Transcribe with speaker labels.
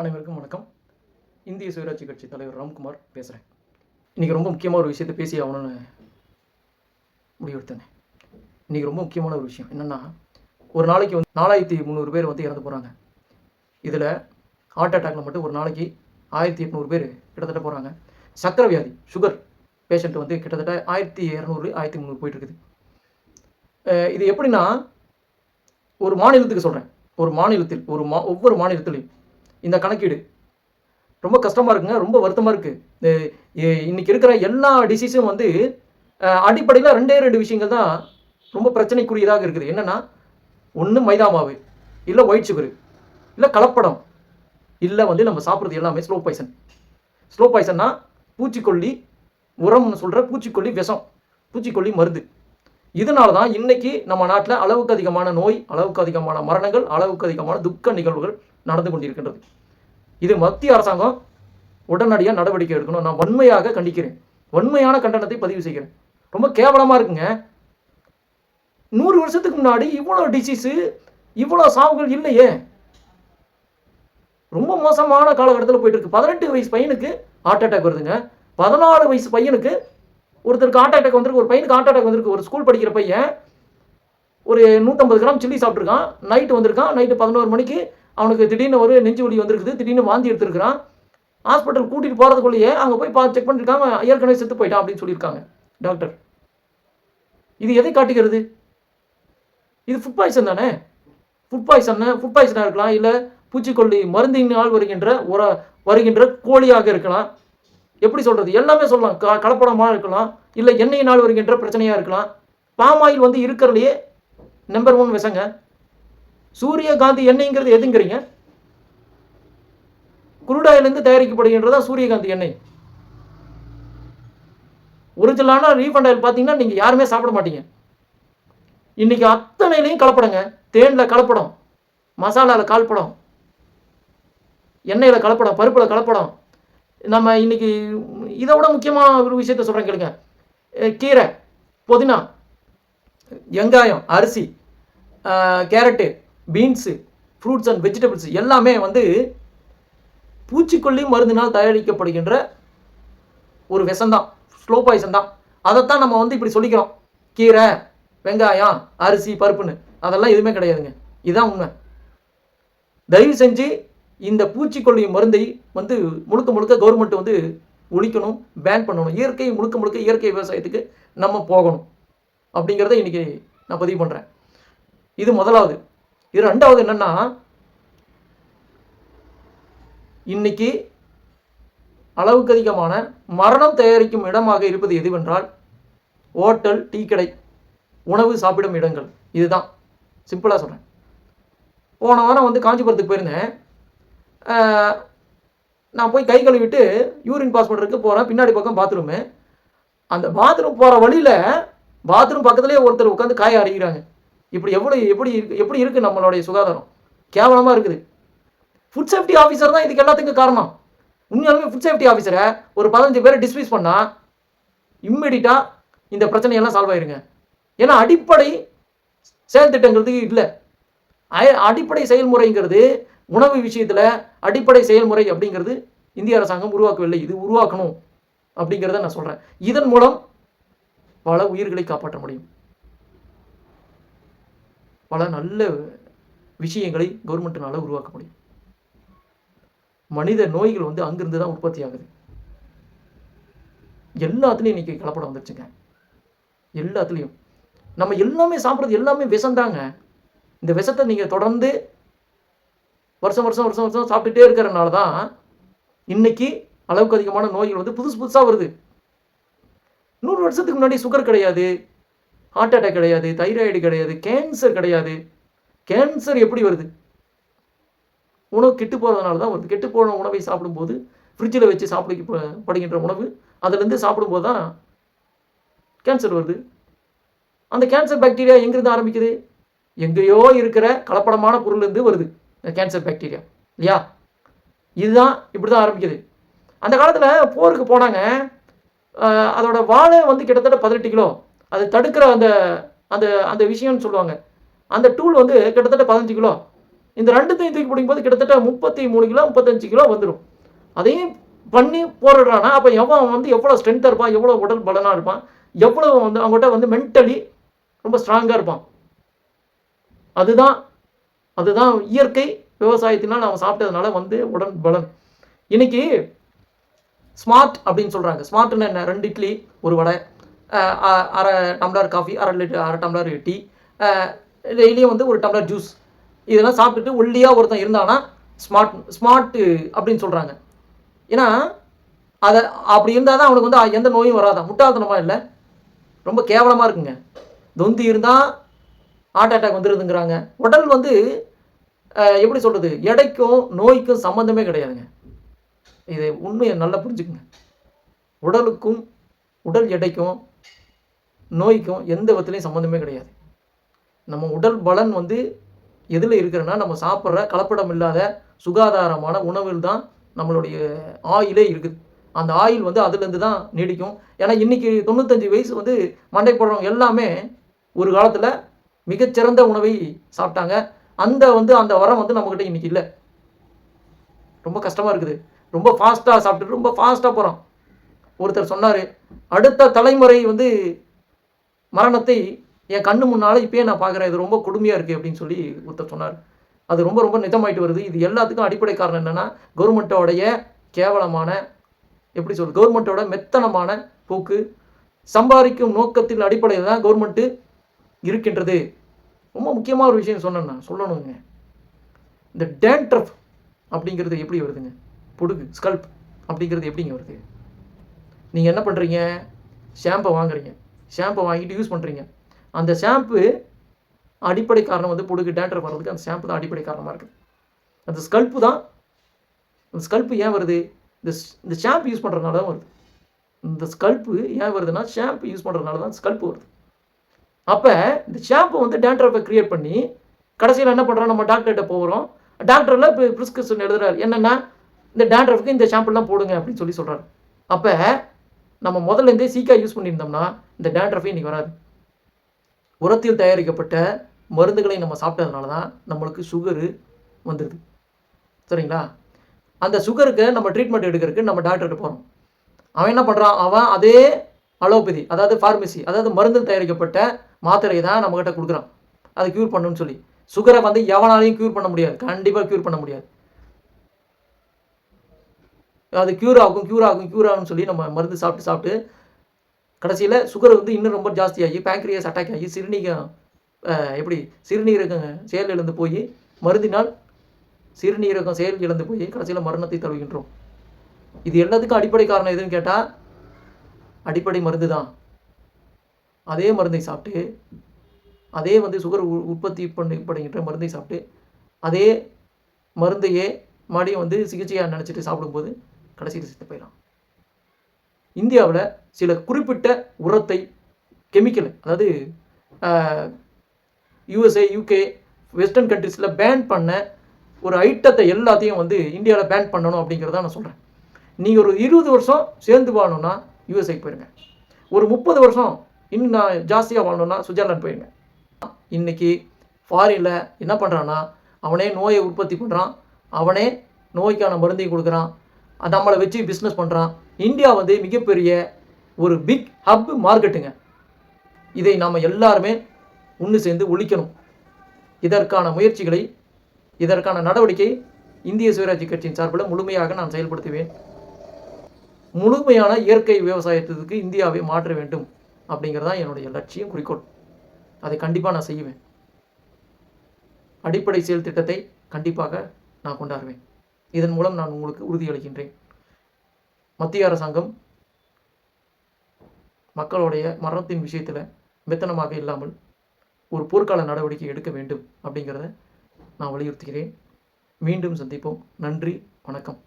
Speaker 1: அனைவருக்கும் வணக்கம். இந்திய சுயராட்சி கட்சி தலைவர் ராம்குமார் பேசுகிறேன் இன்றைக்கி ரொம்ப முக்கியமான ஒரு விஷயத்தை பேசி ஆகணும்னு முடிவெடுத்தேன். இன்றைக்கி ரொம்ப முக்கியமான ஒரு விஷயம் என்னென்னா ஒரு நாளைக்கு வந்து நாலாயிரத்தி முந்நூறு பேர் வந்து இறந்து போகிறாங்க இதில் ஹார்ட் அட்டாக்ல மட்டும் ஒரு நாளைக்கு ஆயிரத்தி எட்நூறு பேர் கிட்டத்தட்ட போகிறாங்க சக்கரை வியாதி சுகர் பேஷண்ட் வந்து கிட்டத்தட்ட ஆயிரத்தி இரநூறு ஆயிரத்தி முந்நூறு போயிட்டு இருக்குது. இது எப்படின்னா ஒரு மாநிலத்துக்கு சொல்கிறேன் ஒரு மாநிலத்தில் ஒரு மா ஒவ்வொரு மாநிலத்திலையும் இந்த கணக்கீடு. ரொம்ப கஷ்டமாக இருக்குங்க ரொம்ப வருத்தமாக இருக்குது இன்னைக்கு இருக்கிற எல்லா டிசீஸும் வந்து அடிப்படையில் ரெண்டே ரெண்டு விஷயங்கள் தான் ரொம்ப பிரச்சனைக்குரியதாக இருக்குது. என்னென்னா ஒன்று மைதா மாவு இல்லை ஒயிட் சுகரு இல்லை கலப்படம் இல்லை வந்து நம்ம சாப்பிட்றது எல்லாமே ஸ்லோ பாய்சன் ஸ்லோ பாய்சன்னா பூச்சிக்கொல்லி உரம்னு சொல்கிற பூச்சிக்கொல்லி விஷம் பூச்சிக்கொல்லி மருந்து. இதனால தான் இன்னைக்கு நம்ம நாட்டில் அளவுக்கு அதிகமான நோய் அளவுக்கு அதிகமான மரணங்கள் அளவுக்கு அதிகமான துக்க நிகழ்வுகள் நடந்து கொண்டிருக்கின்றது. இது மத்திய அரசாங்கம் உடனடியாக நடவடிக்கை எடுக்கணும். நான் வன்மையாக கண்டிக்கிறேன். வன்மையான கண்டனத்தை பதிவு செய்கிறேன். ரொம்ப கேவலமாக இருக்குங்க. நூறு வருஷத்துக்கு முன்னாடி இவ்வளோ டிசீஸு இவ்வளோ சாவுகள் இல்லையே. ரொம்ப மோசமான காலகட்டத்தில் போயிட்டு இருக்கு. பதினெட்டு வயசு பையனுக்கு ஹார்ட் அட்டாக் வருதுங்க. பதினாலு வயசு பையனுக்கு ஒருத்தருக்கு ஹார்ட் அட்டாக் வந்திருக்கு. ஒரு பையனுக்கு ஹார்ட் அட்டாக் வந்திருக்கு. ஒரு ஸ்கூல் படிக்கிற பையன் ஒரு நூற்றம்பது கிராம் சில்லி சாப்பிட்ருக்கான் நைட்டு வந்திருக்கான். நைட்டு பதினோரு மணிக்கு அவனுக்கு திடீர்னு ஒரு நெஞ்சு வலி வந்திருக்குது திடீர்னு வாந்தி எடுத்திருக்கிறான். ஹாஸ்பிட்டல் கூட்டிகிட்டு போகிறதுக்குள்ளேயே அங்கே போய் பா செக் பண்ணிருக்காங்க ஏற்கனவே செத்து போயிட்டான் அப்படின்னு சொல்லியிருக்காங்க டாக்டர் இது எதை காட்டுகிறது? இது ஃபுட் பாய்சன் தானே? ஃபுட் பாய்சன் ஃபுட் பாய்சனாக இருக்கலாம் இல்லை பூச்சிக்கொல்லி மருந்தினால் வருகின்ற உர வருகின்ற கோழியாக இருக்கலாம். எப்படி சொல்கிறது எல்லாமே சொல்லலாம். க கலப்படமாக இருக்கலாம் இல்லை எண்ணெயினால் வருகின்ற பிரச்சனையாக இருக்கலாம். பாமாயில் வந்து இருக்கிறதுலையே நம்பர் ஒன் விஷங்க. சூரியகாந்தி எண்ணெய்ங்கிறது எதுங்கிறீங்க? குருடாயிலிருந்து தயாரிக்கப்படுகின்றதா சூரியகாந்தி எண்ணெய்? ஒரிஜினலான ரீஃபண்ட் ஆயில் பார்த்தீங்கன்னா நீங்கள் யாருமே சாப்பிட மாட்டீங்க. இன்னைக்கு அத்தனையிலையும் கலப்படங்க. தேனில் கலப்படம் மசாலாவில் கலப்படம் எண்ணெயில் கலப்படம் பருப்பில் கலப்படம். நம்ம இன்னைக்கு இதை விட முக்கியமான ஒரு விஷயத்த சொல்கிறேன் கேளுங்க. கீரை புதினா வெங்காயம் அரிசி carrot beans fruits and vegetables எல்லாமே வந்து பூச்சிக்கொல்லி மருந்தினால் தயாரிக்கப்படுகின்ற ஒரு விஷந்தான் ஸ்லோ பாய்சன் தான். அதைத்தான் நம்ம வந்து இப்படி சொல்லிக்கிறோம். கீரை வெங்காயம் அரிசி பருப்புன்னு. அதெல்லாம் எதுவுமே கிடையாதுங்க. இதுதான் உண்மை. தயவு செஞ்சு இந்த பூச்சிக்கொல்லி மருந்தை வந்து முழுக்க முழுக்க கவர்மெண்ட் வந்து ஒழிக்கணும் பேன் பண்ணணும். இயற்கை முழுக்க முழுக்க இயற்கை விவசாயத்துக்கு நம்ம போகணும். அப்படிங்கிறத இன்னைக்கு நான் பதிவு பண்ணுறேன் இது முதலாவது. இது ரெண்டாவது என்னன்னா இன்னைக்கு அளவுக்கு அதிகமான மரணம் தயாரிக்கும் இடமாக இருப்பது எதுவென்றால் ஹோட்டல் டீ கடை உணவு சாப்பிடும் இடங்கள். இதுதான். சிம்பிளாக சொல்கிறேன் போன வாரம் வந்து காஞ்சிபுரத்துக்கு போயிருந்தேன். நான் போய் கை கழுவிட்டு யூரின் பாஸ் பண்ணுறதுக்கு போகிறேன் பின்னாடி பக்கம் பாத்ரூமு. அந்த பாத்ரூம் போகிற வழியில் பாத்ரூம் பக்கத்துலேயே ஒருத்தர் உட்காந்து காய அரைக்கிறாங்க இப்படி எவ்வளோ எப்படி இருக்கு எப்படி இருக்குது நம்மளுடைய சுகாதாரம்? கேவலமாக இருக்குது. ஃபுட் சேஃப்டி ஆஃபீஸர் தான் இதுக்கு எல்லாத்துக்கும் காரணம். உண்மையாலுமே ஃபுட் சேஃப்டி ஆஃபீஸரை ஒரு பதினஞ்சு பேரை டிஸ்மிஸ் பண்ணால் இம்மிடியட்டாக இந்த பிரச்சனையெல்லாம் சால்வ் ஆயிருங்க. ஏன்னா அடிப்படை செயல் திட்டங்கிறதுக்கு இல்லை. அடிப்படை செயல்முறைங்கிறது உணவு விஷயத்தில் அடிப்படை செயல்முறை அப்படிங்கிறது இந்திய அரசாங்கம் உருவாக்கவில்லை. இது உருவாக்கணும் அப்படிங்கிறத நான் சொல்கிறேன் இதன் மூலம் பல உயிர்களை காப்பாற்ற முடியும். பல நல்ல விஷயங்களை கவர்மெண்ட்டினால் உருவாக்க முடியும். மனித நோய்கள் வந்து அங்கிருந்து தான் உற்பத்தி ஆகுது. எல்லாத்துலேயும் இன்றைக்கி கலப்படம் வந்துருச்சுங்க. எல்லாத்துலேயும். நம்ம எல்லாமே சாப்பிட்றது எல்லாமே விஷம்தாங்க. இந்த விஷத்தை நீங்கள் தொடர்ந்து வருஷம் வருஷம் வருஷம் வருஷம் சாப்பிட்டுட்டே இருக்கிறனால தான் இன்னைக்கு அளவுக்கு அதிகமான நோய்கள் வந்து புதுசு புதுசாக வருது. நூறு வருஷத்துக்கு முன்னாடி சுகர் கிடையாது. ஹார்ட் அட்டாக் கிடையாது தைராய்டு கிடையாது கேன்சர் கிடையாது. கேன்சர் எப்படி வருது? உணவு கெட்டு போகிறதுனால தான் வருது. கெட்டு போன உணவை சாப்பிடும்போது ஃப்ரிட்ஜில் வச்சு சாப்பிட படுகின்ற உணவு அதுலேருந்து சாப்பிடும்போது தான் கேன்சர் வருது. அந்த கேன்சர் பாக்டீரியா எங்கேருந்து ஆரம்பிக்குது? எங்கேயோ இருக்கிற கலப்படமான பொருள்லேருந்து வருது இந்த கேன்சர் பாக்டீரியா இல்லையா? இதுதான் இப்படி தான் ஆரம்பிக்குது. அந்த காலத்தில் போருக்கு போனாங்க. அதோட வாழை வந்து கிட்டத்தட்ட பதினெட்டு கிலோ. அது தடுக்கிற அந்த அந்த அந்த விஷயம்னு சொல்லுவாங்க. அந்த டூல் வந்து கிட்டத்தட்ட பதினஞ்சு கிலோ. இந்த ரெண்டுத்தையும் தூக்கி பிடிக்கும்போது கிட்டத்தட்ட முப்பத்தி மூணு கிலோ முப்பத்தஞ்சு கிலோ வந்துடும் அதையும் பண்ணி போராடுறானா அப்போ எவன் வந்து எவ்வளோ ஸ்ட்ரென்த்தாக இருப்பான் எவ்வளோ உடல் பலனாக இருப்பான் எவ்வளோ வந்து அவங்ககிட்ட வந்து மென்டலி ரொம்ப ஸ்ட்ராங்காக இருப்பான். அதுதான் அதுதான் இயற்கை விவசாயத்தினால் அவன் சாப்பிட்டதுனால வந்து உடல் பலன். இன்னைக்கு ஸ்மார்ட் அப்படின்னு சொல்கிறாங்க ஸ்மார்ட்னு என்ன? ரெண்டு இட்லி ஒரு வடை. அரை டம்ளர் காஃபி அரை லிட்டர் அரை டம்ளர் டீ டெய்லியும் வந்து ஒரு டம்ளர் ஜூஸ். இதெல்லாம் சாப்பிட்டுட்டு ஒல்லியாக ஒருத்தன் இருந்தானா ஸ்மார்ட் ஸ்மார்ட்டு அப்படின்னு சொல்கிறாங்க ஏன்னா அதை அப்படி இருந்தால் தான் அவனுக்கு வந்து எந்த நோயும் வராதான் முட்டாள்தனமாக இல்லை? ரொம்ப கேவலமாக இருக்குங்க. தொந்தி இருந்தால் ஹார்ட் அட்டாக் வந்துடுதுங்கிறாங்க உடல் வந்து எப்படி சொல்கிறது எடைக்கும் நோய்க்கும் சம்மந்தமே கிடையாதுங்க. இது உண்மையை நல்லா புரிஞ்சுக்குங்க. உடலுக்கும் உடல் எடைக்கும் நோய்க்கும் எந்த விதத்துலையும் சம்மந்தமே கிடையாது. நம்ம உடல் பலன் வந்து எதில் இருக்கிறன்னா நம்ம சாப்பிட்ற கலப்படம் இல்லாத சுகாதாரமான உணவில் தான் நம்மளுடைய ஆயிலே இருக்குது. அந்த ஆயில் வந்து அதுலேருந்து தான் நீடிக்கும். ஏன்னா இன்னைக்கு தொண்ணூத்தஞ்சு வயசு வந்து மண்டை போடுறவங்க எல்லாமே ஒரு காலத்தில் மிகச்சிறந்த உணவை சாப்பிட்டாங்க. அந்த வந்து அந்த வரம் வந்து நம்மக்கிட்ட இன்னைக்கு இல்லை. ரொம்ப கஷ்டமாக இருக்குது. ரொம்ப ஃபாஸ்ட்டாக சாப்பிட்டு ரொம்ப ஃபாஸ்ட்டாக போகிறோம் ஒருத்தர் சொன்னார் அடுத்த தலைமுறை வந்து மரணத்தை என் கண்ணு முன்னால் இப்பயே நான் பார்க்குறேன். இது ரொம்ப கொடுமையாக இருக்குது அப்படின்னு சொல்லி ஒருத்தர் சொன்னார். அது ரொம்ப ரொம்ப நிஜமாயிட்டு வருது. இது எல்லாத்துக்கும் அடிப்படை காரணம் என்னென்னா கவர்மெண்ட்டோடைய கேவலமான எப்படி சொல் கவர்மெண்ட்டோட மெத்தனமான போக்கு. சம்பாதிக்கும் நோக்கத்தின் அடிப்படையில் தான் கவர்மெண்ட்டு இருக்கின்றது. ரொம்ப முக்கியமான ஒரு விஷயம் சொன்னேன் நான். சொல்லணுங்க. இந்த டேண்ட்ரஃப் அப்படிங்கிறது எப்படி வருதுங்க? பொடுகு ஸ்கல்ப் அப்படிங்கிறது எப்படிங்க வருது? நீங்கள் என்ன பண்ணுறீங்க ஷாம்பை வாங்குறீங்க. ஷாம்பை வாங்கிட்டு யூஸ் பண்ணுறீங்க அந்த ஷாம்பு அடிப்படை காரணம் வந்து பொடுகு டேண்டர் வர்றதுக்கு அந்த ஷாம்பு தான் அடிப்படை காரணமாக இருக்குது. அந்த ஸ்கல்ப்பு தான். அந்த ஸ்கல்ப்பு ஏன் வருது? இந்த இந்த ஷாம்பு யூஸ் பண்ணுறதுனால தான் வருது. இந்த ஸ்கல்ப்பு ஏன் வருதுன்னா ஷாம்பு யூஸ் பண்ணுறதுனால தான் ஸ்கல்ப்பு வருது. அப்போ இந்த ஷாம்பு வந்து டேண்ட்ரஃபை க்ரியேட் பண்ணி கடைசியில் என்ன பண்ணுறோம் நம்ம டாக்டர்கிட்ட போகிறோம் டாக்டரில் இப்போ ப்ரிஸ்கிரிப்ஷன் எழுதுறாரு. என்னென்னா இந்த டேண்ட்ரஃப்க்கு இந்த ஷாம்புலாம் போடுங்க அப்படின்னு சொல்லி சொல்கிறாரு அப்போ நம்ம முதல்ல இருந்தே யூஸ் பண்ணியிருந்தோம்னா இந்த டேண்ட்ரஃபே இன்றைக்கி வராது. உரத்தில் தயாரிக்கப்பட்ட மருந்துகளை நம்ம சாப்பிட்டதுனால தான் நம்மளுக்கு சுகரு வந்துடுது சரிங்களா? அந்த சுகருக்கு நம்ம ட்ரீட்மெண்ட் எடுக்கிறதுக்கு நம்ம டாக்டர்கிட்ட போகிறோம் அவன் என்ன பண்ணுறான் அவன் அதே அலோபதி அதாவது ஃபார்மசி அதாவது மருந்து தயாரிக்கப்பட்ட மாத்திரையை தான் நம்மக்கிட்ட கொடுக்குறான். அதை க்யூர் பண்ணுன்னு சொல்லி. சுகரை வந்து எவனாலையும் க்யூர் பண்ண முடியாது. கண்டிப்பாக க்யூர் பண்ண முடியாது. அது க்யூர் ஆகும் க்யூர் ஆகும் க்யூர் ஆகும்னு சொல்லி நம்ம மருந்து சாப்பிட்டு சாப்பிட்டு கடைசியில் சுகர் வந்து இன்னும் ரொம்ப ஜாஸ்தியாகி பேங்க்ரியஸ் அட்டாக் ஆகி சிறுநீகம் எப்படி சிறுநீரகம் செயல் இழந்து போய் மருந்தினால் சிறுநீரகம் செயல் இழந்து போய் கடைசியில் மரணத்தை தழுவுகின்றோம். இது எல்லாத்துக்கும் அடிப்படை காரணம் எதுன்னு கேட்டால் அடிப்படை மருந்து தான் அதே மருந்தை சாப்பிட்டு அதே வந்து சுகர் உ- உற்பத்தி பண்ணப்படுகின்ற மருந்தை சாப்பிட்டு அதே மருந்தையே மறுபடியும் வந்து சிகிச்சையாக நினச்சிட்டு சாப்பிடும்போது கடைசியில் செத்து போயிடலாம் இந்தியாவில் சில குறிப்பிட்ட உரத்தை கெமிக்கல் அதாவது யூஎஸ்ஏ யூகே வெஸ்டர்ன் கண்ட்ரிஸில் பேன் பண்ண ஒரு ஐட்டத்தை எல்லாத்தையும் வந்து இந்தியாவில் பேன் பண்ணணும் அப்படிங்கிறத நான் சொல்கிறேன் நீங்கள் ஒரு இருபது வருஷம் சேர்ந்து வாழணும்னா யூஎஸ்ஏக்கு போயிருங்க. ஒரு முப்பது வருஷம் இன்னும் நான் ஜாஸ்தியாக வாழணும்னா சுவிட்சர்லாந்து போயிருங்க. இன்னைக்கு ஃபாரினில் என்ன பண்ணுறான்னா அவனே நோயை உற்பத்தி பண்ணுறான் அவனே நோய்க்கான மருந்தையும் கொடுக்குறான் நம்மளை வச்சு பிஸ்னஸ் பண்ணுறான் இந்தியா வந்து மிகப்பெரிய ஒரு பிக் ஹப் மார்க்கெட்டுங்க இதை நாம் எல்லாருமே ஒன்று சேர்ந்து ஒழிக்கணும். இதற்கான முயற்சிகளை இதற்கான நடவடிக்கை இந்திய சுயராஜ்ய கட்சியின் சார்பில் முழுமையாக நான் செயல்படுத்துவேன். முழுமையான இயற்கை விவசாயத்துக்கு இந்தியாவை மாற்ற வேண்டும் அப்படிங்கிறது தான் என்னுடைய லட்சியம் குறிக்கோள். அதை கண்டிப்பாக நான் செய்வேன். அடிப்படை செயல் திட்டத்தை கண்டிப்பாக நான் கொண்டாடுவேன். இதன் மூலம் நான் உங்களுக்கு உறுதியளிக்கின்றேன். மத்திய அரசாங்கம் மக்களுடைய மரணத்தின் விஷயத்தில் மெத்தனமாக இல்லாமல் ஒரு போர்க்கால நடவடிக்கை எடுக்க வேண்டும் அப்படிங்கிறத நான் வலியுறுத்துகிறேன். மீண்டும் சந்திப்போம். நன்றி. வணக்கம்.